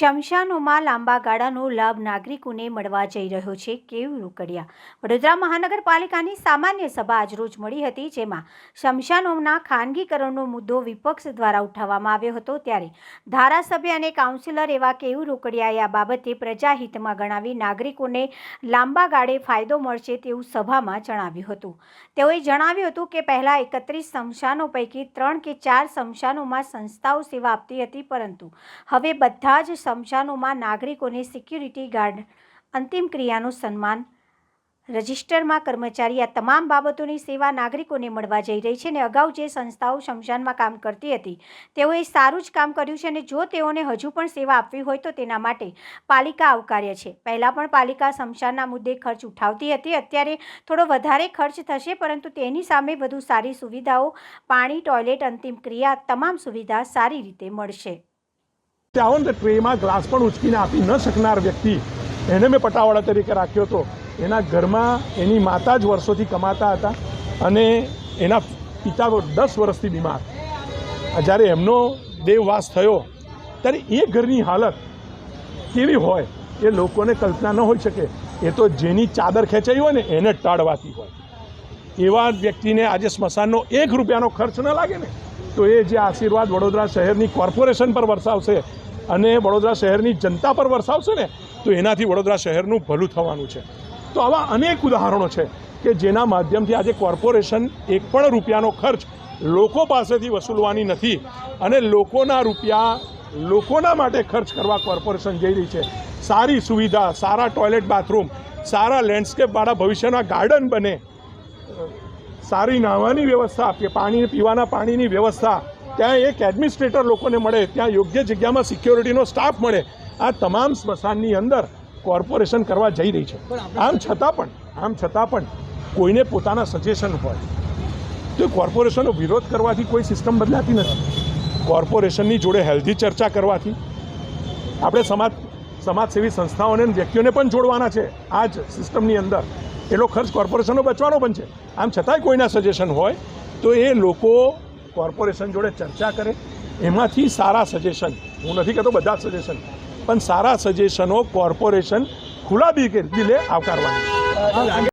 શમશાનોમાં લાંબા ગાળાનો લાભ નાગરિકોને મળવા જઈ રહ્યો છે કેવું રોકડિયા વડોદરા મહાનગરપાલિકાની સામાન્ય સભા આજરોજ મળી હતી જેમાં શમશાનોના ખાનગીકરણનો મુદ્દો વિપક્ષ દ્વારા ઉઠાવવામાં આવ્યો હતો ત્યારે ધારાસભ્ય અને કાઉન્સિલર એવા કેવું રોકડિયાએ આ બાબતે પ્રજાહિતમાં ગણાવી નાગરિકોને લાંબા ગાળે ફાયદો મળશે તેવું સભામાં જણાવ્યું હતું. તેઓએ જણાવ્યું હતું કે પહેલાં એકત્રીસ શમશાનો પૈકી ત્રણ કે ચાર શમશાનોમાં સંસ્થાઓ સેવા આપતી હતી પરંતુ હવે બધા જ શમશાનોમાં નાગરિકોને સિક્યુરિટી ગાર્ડ અંતિમ ક્રિયાનું સન્માન. રજિસ્ટરમાં કર્મચારી આ તમામ બાબતોની સેવા નાગરિકોને મળવા જઈ રહી છે અને અગાઉ જે સંસ્થાઓ શમશાનમાં કામ કરતી હતી, તેઓએ સારું જ કામ કર્યું છે અને જો તેઓને હજુ પણ સેવા આપવી હોય તો તેના માટે પાલિકા આવકાર્ય છે. પહેલાં પણ પાલિકા શમશાનના મુદ્દે ખર્ચ ઉઠાવતી હતી, અત્યારે થોડો વધારે ખર્ચ થશે પરંતુ તેની સામે વધુ સારી સુવિધાઓ, પાણી, ટોયલેટ અંતિમ ક્રિયા, તમામ સુવિધા સારી રીતે મળશે. આવો ને ટ્રેમાં ગ્લાસ પણ ઉચકીને આપી ન શકનાર વ્યક્તિ એને મેં પટાવાળા તરીકે રાખ્યો હતો. એના ઘરમાં એની માતા જ વર્ષોથી કમાતા હતા અને એના પિતા દસ વર્ષથી બીમાર. જ્યારે એમનો દેવવાસ થયો, ત્યારે એ ઘરની હાલત કેવી હોય એ લોકોને કલ્પના ન હોઈ શકે. એ તો જેની ચાદર ખેંચાઈ હોય ને એને ટાળવાતી હોય. એવા વ્યક્તિને આજે સ્મશાનનો એક રૂપિયાનો ખર્ચ ન લાગે ને. તો એ જે આશીર્વાદ વડોદરા શહેરની કોર્પોરેશન પર વરસાવશે અને વડોદરા શહેરની જનતા પર વરસાવશે ને, તો એનાથી વડોદરા શહેરનું ભલું થવાનું છે. તો આવા અનેક ઉદાહરણો છે કે જેના માધ્યમથી આજે કોર્પોરેશન એક પણ રૂપિયાનો ખર્ચ લોકો પાસેથી વસૂલવાની નથી અને લોકોના રૂપિયા લોકોના માટે ખર્ચ કરવા કોર્પોરેશન જઈ રહી છે. સારી સુવિધા, સારા ટોયલેટ બાથરૂમ, સારા લેન્ડસ્કેપવાળા ભવિષ્યના ગાર્ડન બને. સારી નાહવાની વ્યવસ્થા કે પાણી, પીવાના પાણીની વ્યવસ્થા. ત્યાં એક એડમિનિસ્ટ્રેટર લોકોને મળે, ત્યાં યોગ્ય જગ્યામાં સિક્યોરિટીનો સ્ટાફ મળે. આ તમામ સ્મશાનની અંદર કોર્પોરેશન કરવા જઈ રહી છે. આમ છતાં પણ, આમ છતાં પણ કોઈને પોતાના સજેશન હોય. તો કોર્પોરેશનનો વિરોધ કરવાથી કોઈ સિસ્ટમ બદલાતી નથી. કોર્પોરેશનની જોડે હેલ્ધી ચર્ચા કરવાથી. આપણે સમાજ, સમાજસેવી સંસ્થાઓને વ્યક્તિઓને પણ જોડવાના છે. આ જ સિસ્ટમની અંદર એટલો ખર્ચ કોર્પોરેશનનો બચવાનો પણ છે. આમ છતાંય કોઈના સજેશન હોય તો એ લોકો કોર્પોરેશન જોડે ચર્ચા કરે. એમાંથી સારા સજેશન, હું નથી કહેતો બધા સજેશન, પણ સારા સજેશનો કોર્પોરેશન ખુલ્લા દિલે આવકારવાની